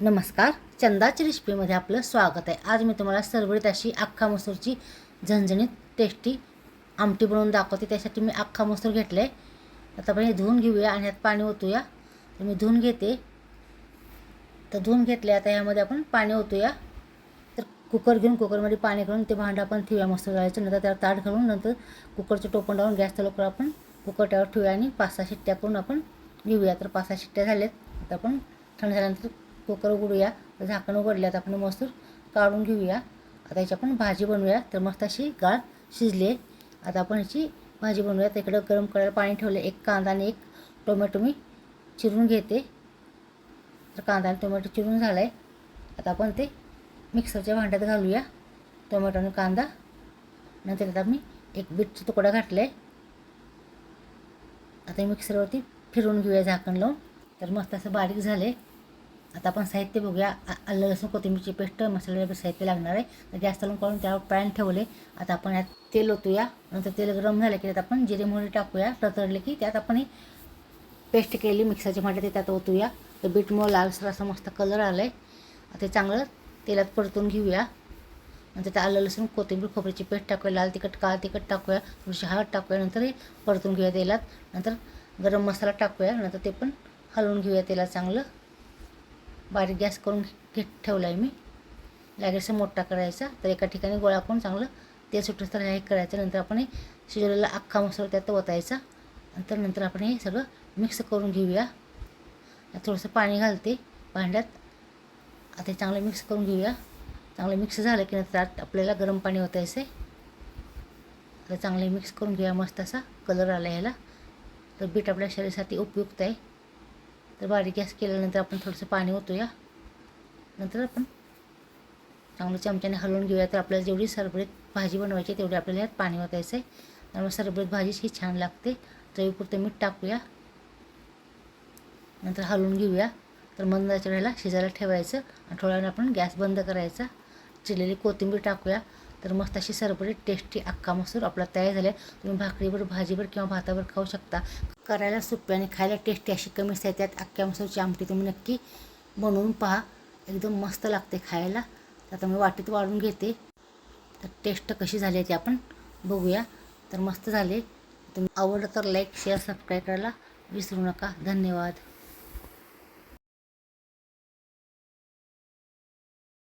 नमस्कार. चंदाची रेसिपीमध्ये आपलं स्वागत आहे. आज मी तुम्हाला सरवळीत अशी अख्खा मसूरची झणझणीत टेस्टी आमटी बनवून दाखवते. त्यासाठी मी अख्खा मसूर घेतलं आहे आता आपण हे धुवून घेऊया आणि ह्यात पाणी ओतूया. तर मी धुवून घेते. तर धुवून घेतले आता ह्यामध्ये आपण पाणी ओतूया. तर कुकर घेऊन कुकरमध्ये पाणी घालून ते भांडं आपण ठेवूया मसूर घालायचं नंतर त्याला ताट घालून नंतर कुकरचं टोपण लावून गॅस चालू करून आपण कुकर त्यावर ठेवूया आणि पाच सहा शिट्ट्या करून आपण घेऊया. तर पाच सहा शिट्ट्या झाल्यात आता आपण थंड झाल्यानंतर कुकर उघडूया. झाकण उघडल्यात आपण मस्त काढून घेऊया. आता याची आपण भाजी बनवूया. तर मस्त अशी गाळ शिजली आहे. आता आपण ह्याची भाजी बनवूया. तिकडं गरम करायला पाणी ठेवलं एक कांदा आणि एक टोमॅटो मी चिरून घेते. तर कांदा आणि टोमॅटो चिरून झाला आहे आता आपण ते मिक्सरच्या भांड्यात घालूया. टोमॅटो आणि कांदा. नंतर आता मी एक बीटचा तुकडा घातला आहे आता मिक्सरवरती फिरून घेऊया झाकण लावून. तर मस्त असं बारीक झाले आता आपण साहित्य बघूया. आलं लसूण कोथिंबीरची पेस्ट मसाल्याचं साहित्य लागणार आहे. तर गॅस चालून काढून त्यावर पॅन ठेवले. आता आपण यात तेल ओतूया. नंतर तेल गरम झालं की त्यात आपण जिरे मोहरी टाकूया. रतडले की त्यात आपण ही पेस्ट केली मिक्सरची म्हटलं ते त्यात ओतूया. तर बीटमुळं लालसर असा मस्त कलर आला आहे ते चांगलं तेलात परतून घेऊया. नंतर त्या आलं लसूण कोथिंबीर खोबऱ्याची पेस्ट टाकूया. लाल तिखट काळ तिखट टाकूया. थोडीशी हळद टाकूया. नंतर हे परतून घेऊया तेलात. नंतर गरम मसाला टाकूया. नंतर ते पण हलवून घेऊया तेलात चांगलं. बारीक गॅस करून घे ठेवला आहे मी लागेल मोठा करायचा तर एका ठिकाणी गोळा करून चांगलं तेल सुटत हे करायचं. नंतर आपण हे शिजवलेला अख्खा मसाला त्यात ओतायचा. नंतर नंतर आपण हे सगळं मिक्स करून घेऊया. थोडंसं पाणी घालते भांड्यात. आता चांगलं मिक्स करून घेऊया. चांगलं मिक्स झालं की नंतर त्यात आपल्याला गरम पाणी ओतायचं आहे आता चांगले मिक्स करून घेऊया मस्त असा कलर आला ह्याला. तर बीट आपल्या शरीरासाठी उपयुक्त आहे. तर बारीक गॅस केल्यानंतर आपण थोडंसं पाणी ओतूया. नंतर आपण चांगल्या चमच्याने हलवून घेऊया. तर आपल्याला जेवढी सरबरीत भाजी बनवायची तेवढी आपल्याला यात पाणी ओतायचं आहे. त्यामुळे सरबरीत भाजीच ही छान लागते. चवीपुरतं मीठ टाकूया. नंतर हलवून घेऊया. तर मंदाच्या वेळेला शिजायला ठेवायचं. आणि थोड्या वेळाने आपण गॅस बंद करायचा. चिरलेली कोथिंबीर टाकूया. तर मस्त अशी सरबरीत टेस्टी अख्खा मसूर आपला तयार झाला तुम्ही भाकरीवर भाजीवर किंवा भातावर खाऊ शकता. करायला सोपी आणि खायला टेस्टी अशी कमी त्यात अख्ख्या मसूरची आमटी तुम्ही नक्की बनवून पहा. एकदम मस्त लागते खायला. तर आता मी वाटीत वाढून घेते. तर टेस्ट कशी झाली आहे ती आपण बघूया. तर मस्त झाले. तुम्ही आवडलं तर लाईक शेअर सबस्क्राईब करायला विसरू नका. धन्यवाद.